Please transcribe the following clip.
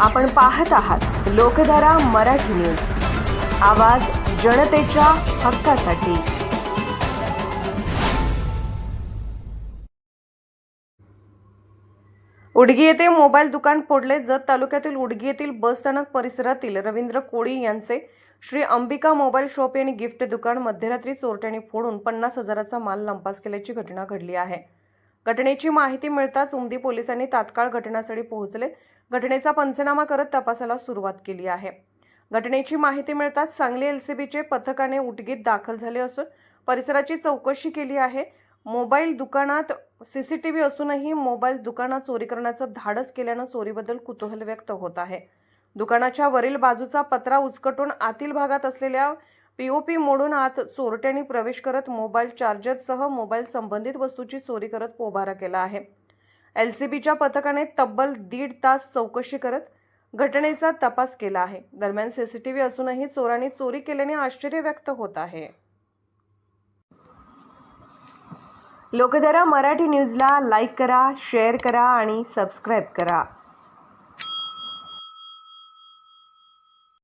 आपण पाहत आहात लोकधारा मराठी न्यूज. आवाज जनतेच्या हक्कासाठी. उडगी येथे मोबाईल दुकान फोडले जत तालुक्यातील उडगी येथील बसस्थानक परिसरातील रवींद्र कोळी यांचे श्री अंबिका मोबाईल शॉप आणि गिफ्ट दुकान मध्यरात्री चोरट्यांनी फोडून पन्नास हजाराचा माल लंपास केल्याची घटना घडली आहे. घटनेची माहिती मिळताच उमदी पोलिसांनी तात्काळ घटनास्थळी पोहोचले. घटनेचा पंचनामा करत तपासाला सुरुवात केली आहे. घटनेची माहिती मिळताच सांगली एलसीबीचे पथकाने उटगीत दाखल झाले असून परिसराची चौकशी केली आहे. मोबाईल दुकानात सीसीटीव्ही असूनही मोबाईल दुकानात चोरी करण्याचं धाडस केल्यानं चोरीबद्दल कुतूहल व्यक्त होत आहे. दुकानाच्या वरील बाजूचा पत्रा उचकटून आतील भागात असलेल्या पीओपी मोडून आत चोरट्यांनी प्रवेश करत मोबाईल चार्जरसह मोबाईल संबंधित वस्तूची चोरी करत पोबारा केला आहे. एल सी बीच्या पथकाने तब्बल दीड तास चौकशी करत घटनेचा तपास केला आहे. दरम्यान सीसीटीव्ही असूनही चोरांनी चोरी केल्याने आश्चर्य व्यक्त होत आहे. लोकधारा मराठी न्यूजला लाईक करा शेअर करा आणि सबस्क्राईब करा.